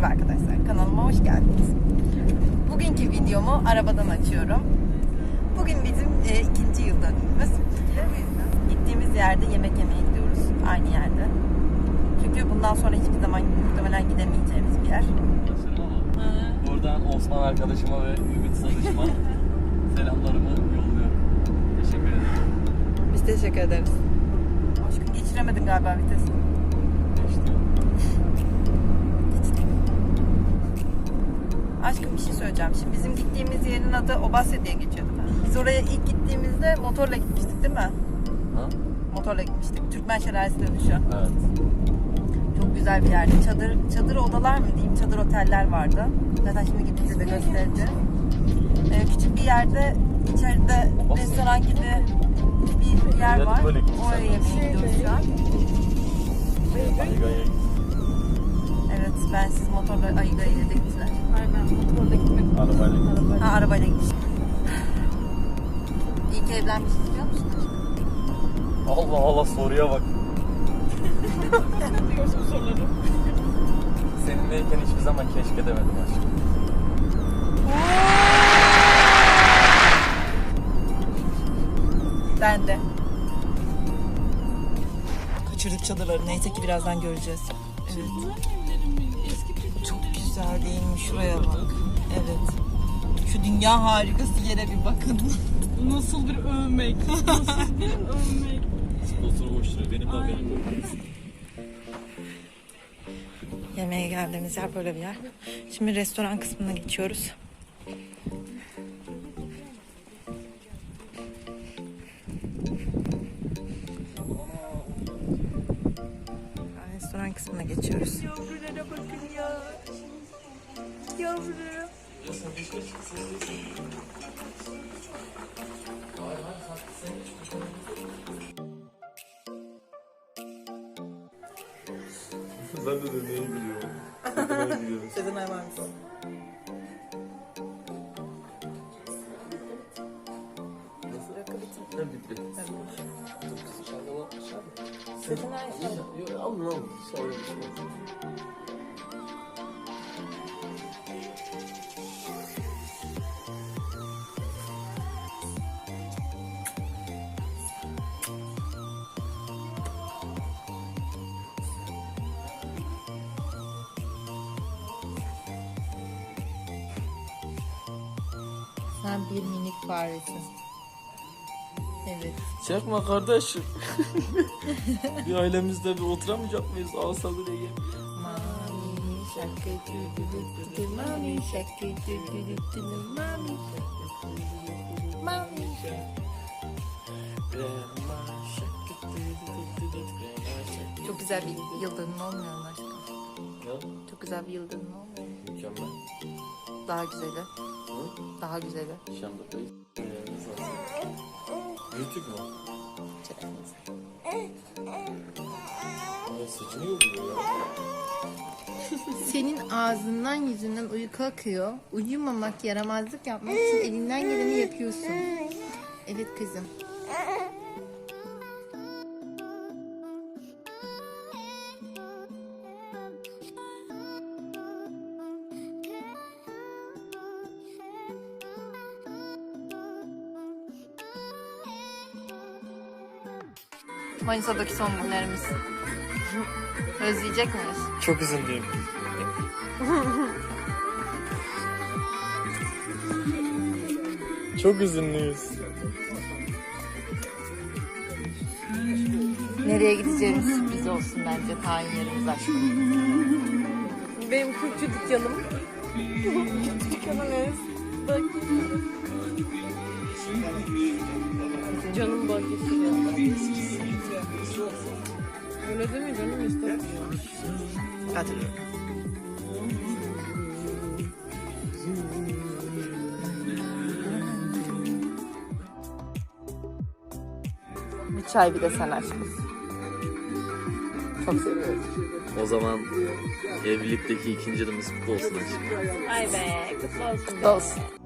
Merhaba arkadaşlar, kanalıma hoş geldiniz. Bugünkü videomu arabadan açıyorum. Bugün bizim e, ikinci yıl dönümümüz. Gittiğimiz yerde yemek yemeye gidiyoruz, aynı yerde. Çünkü bundan sonra hiçbir zaman muhtemelen gidemeyeceğimiz bir yer. Buradan Osman arkadaşıma ve Ümit Satışıma selamlarımı yolluyorum. Teşekkür ederim. Biz teşekkür ederiz. Aşkım geçiremedin galiba vitesi. Söyleyeceğim. Şimdi bizim gittiğimiz yerin adı Obasya diye geçiyor değil mi? Biz oraya ilk gittiğimizde motorla gitmiştik değil mi? ha? Motorla gitmiştik. Türkmen Şelalesi'nde düşüyor. Evet. Çok güzel bir yerdi. Çadır, çadır odalar mı diyeyim, çadır oteller vardı. Zaten şimdi gidince de göstereceğim. Ee, küçük bir yerde, içeride restoran gibi bir yer var. Oraya yemeğe gidiyoruz şu an. Evet, ben siz motorla Ayga'ya gittiler. Aynen motorla gitmedim. arabayla gittik. Ha, arabayla gitmiştik. İyi ki evlenmişiz biliyor musun? Allah Allah soruya bak. Ne diyorsun soruları? Seninleyken hiçbir zaman keşke demedim aşkım. Ben de. Kaçırdık çadırları. Neyse ki birazdan göreceğiz. Evet. Çok güzel değil mi? Şuraya bak. Evet. Şu dünya harikası yere bir bakın. nasıl bir övmek. Nasıl bir övmek. Sponsor boş duruyor. Benim de haberim. Yemeğe geldiğimiz yer böyle bir yer. Şimdi restoran kısmına geçiyoruz. Restoran kısmına geçiyoruz. Yavrulara bakın ya. Yavrulara. ben de deneyi biliyorum. Deneyi biliyorum. Sezen var mısın? Ben bitti. Sezen Aksu. Yok alın alın. Sonra bir şey yok. Sen bir minik faresin. Evet. Çekme kardeşim. bir ailemizde bir oturamayacak mıyız? Ağsa bile ye. Mami şakı düdüdüdü mami şakı düdüdüdü mami Mami Çok güzel bir yıl dönümü olmuyor mu aşkım? Çok güzel bir yıl dönümü olmuyor mu? mükemmel. Daha güzeli. Hı? Daha güzeli. Şam'da Büyütük mü? Ay, saçını yoruyor ya. Senin ağzından yüzünden uyku akıyor. Uyumamak, yaramazlık yapmak için elinden geleni yapıyorsun. Evet kızım. Manisa'daki son günlerimiz. Özleyecek miyiz? Çok üzüldüm. Çok üzünlüyüz. Nereye gideceğimiz sürpriz olsun bence tayin yerimiz aşkım. Benim kurtçu dükkanım. dükkanım evet. Bak. Canım bahçesi. Öyle değil mi canım istedim. Hadi. Bir çay bir de sen aşkım. Çok seviyorum. O zaman evlilikteki ikinci yılımız kutlu olsun aşkım. Ay be kutlu olsun. Olsun.